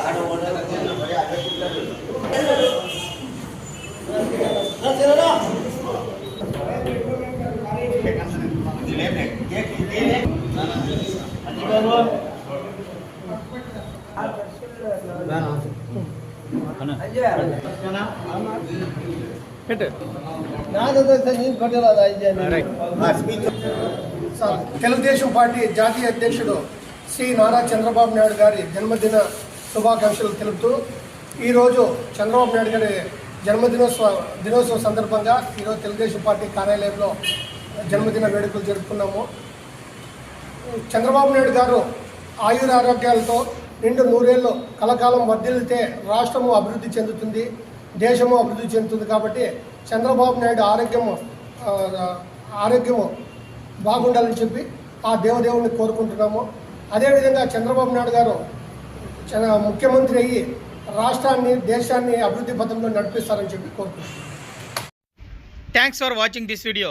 ఆడవాళ్ళ తెలుగుదేశం పార్టీ జాతీయ అధ్యక్షుడు శ్రీ నారా చంద్రబాబు నాయుడు గారి జన్మదిన శుభాకాంక్షలు తెలుపుతూ ఈరోజు చంద్రబాబు నాయుడు గారి జన్మదినోత్సవ దినోత్సవం సందర్భంగా ఈరోజు తెలుగుదేశం పార్టీ కార్యాలయంలో జన్మదిన వేడుకలు జరుపుకున్నాము. చంద్రబాబు నాయుడు గారు ఆయుర ఆరోగ్యాలతో రెండు నూరేళ్ళు కలకాలం వర్ధిల్లితే రాష్ట్రము అభివృద్ధి చెందుతుంది దేశము అభివృద్ధి చెందుతుంది కాబట్టి చంద్రబాబు నాయుడు ఆరోగ్యము ఆరోగ్యము బాగుండాలని చెప్పి ఆ దేవదేవుని కోరుకుంటున్నాము. అదేవిధంగా చంద్రబాబు నాయుడు గారు చ- ముఖ్యమంత్రి అయ్యి రాష్ట్రాన్ని దేశాన్ని అభివృద్ధి పథంలో నడిపిస్తారని చెప్పి కోరుకుంటున్నాను thanks for watching this video